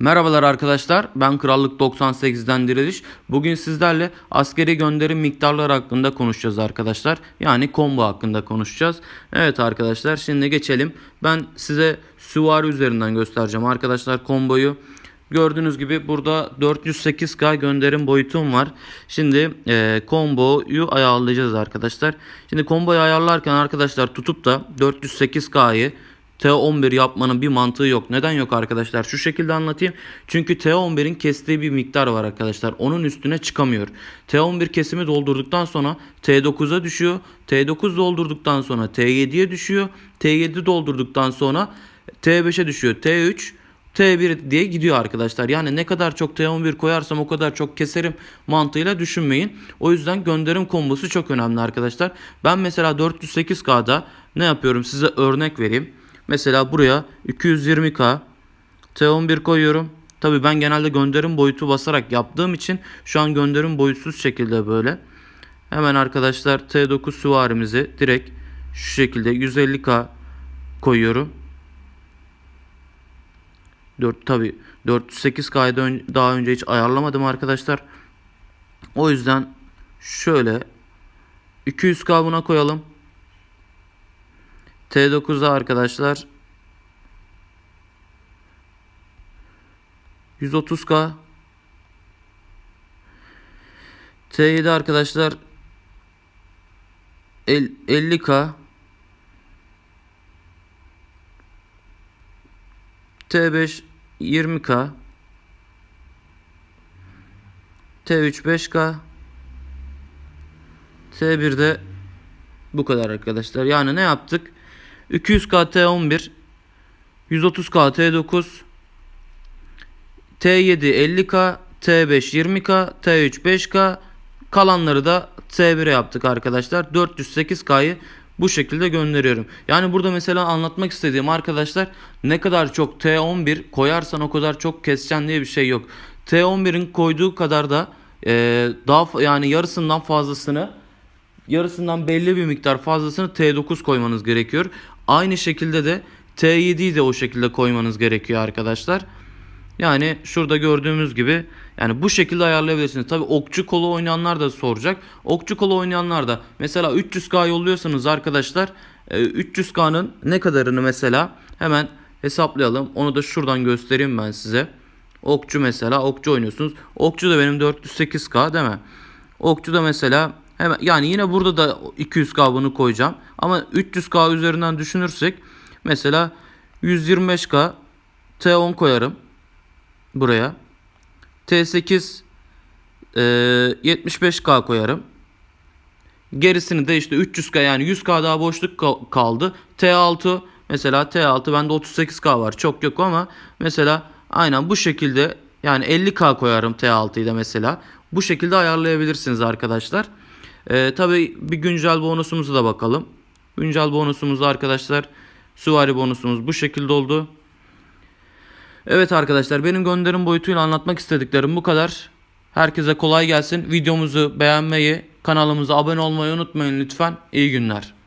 Merhabalar arkadaşlar. Ben Krallık 98'den Diriliş. Bugün sizlerle askeri gönderim miktarları hakkında konuşacağız arkadaşlar. Yani combo hakkında konuşacağız. Evet arkadaşlar şimdi geçelim. Ben size süvari üzerinden göstereceğim arkadaşlar komboyu. Gördüğünüz gibi burada 408K gönderim boyutum var. Şimdi e, komboyu ayarlayacağız arkadaşlar. Şimdi komboyu ayarlarken arkadaşlar tutup da 408K'yı T11 yapmanın bir mantığı yok. Neden yok arkadaşlar? Şu şekilde anlatayım. Çünkü T11'in kestiği bir miktar var arkadaşlar. Onun üstüne çıkamıyor. T11 kesimi doldurduktan sonra T9'a düşüyor. T9 doldurduktan sonra T7'ye düşüyor. T7 doldurduktan sonra T5'e düşüyor. T3 T1 diye gidiyor arkadaşlar. Yani ne kadar çok T11 koyarsam o kadar çok keserim mantığıyla düşünmeyin. O yüzden gönderim kombosu çok önemli arkadaşlar. Ben mesela 408K'da ne yapıyorum size örnek vereyim. Mesela buraya 220K T11 koyuyorum. Tabi ben genelde gönderim boyutu basarak yaptığım için şu an gönderim boyutsuz şekilde böyle. Hemen arkadaşlar T9 süvarimizi direkt şu şekilde 150K koyuyorum. 4 tabi 408K'yı ön- daha önce hiç ayarlamadım arkadaşlar. O yüzden şöyle 200K buna koyalım. T9'da arkadaşlar. 130K T7 arkadaşlar. El- 50K T5 20K T3 5K T1'de bu kadar arkadaşlar. Yani ne yaptık? 200K T11 130K T9 T7 50K T5 20K T3 5K kalanları da T1'e yaptık arkadaşlar. 408K'yı bu şekilde gönderiyorum. Yani burada mesela anlatmak istediğim arkadaşlar ne kadar çok T11 koyarsan o kadar çok keseceksin diye bir şey yok. T11'in koyduğu kadar da eee, daha yani yarısından fazlasını yarısından belli bir miktar fazlasını T9 koymanız gerekiyor. Aynı şekilde de T7'yi de o şekilde koymanız gerekiyor arkadaşlar. Yani şurada gördüğümüz gibi yani bu şekilde ayarlayabilirsiniz. Tabi okçu kolu oynayanlar da soracak. Okçu kolu oynayanlar da mesela 300k yolluyorsanız arkadaşlar e, 300k'nın ne kadarını mesela hemen hesaplayalım. Onu da şuradan göstereyim ben size. Okçu mesela okçu oynuyorsunuz. Okçu da benim 408k değil mi? Okçu da mesela hemen yani yine burada da 200k bunu koyacağım. Ama 300k üzerinden düşünürsek mesela 125k T10 koyarım buraya. T8 e, 75k koyarım. Gerisini de işte 300k yani 100k daha boşluk ka- kaldı. T6 mesela T6 bende 38k var. Çok yok ama mesela aynen bu şekilde yani 50k koyarım T6'yı da mesela. Bu şekilde ayarlayabilirsiniz arkadaşlar. Ee, tabii bir güncel bonusumuza da bakalım. Güncel bonusumuz arkadaşlar süvari bonusumuz bu şekilde oldu. Evet arkadaşlar benim gönderim boyutuyla anlatmak istediklerim bu kadar. Herkese kolay gelsin. Videomuzu beğenmeyi, kanalımıza abone olmayı unutmayın lütfen. İyi günler.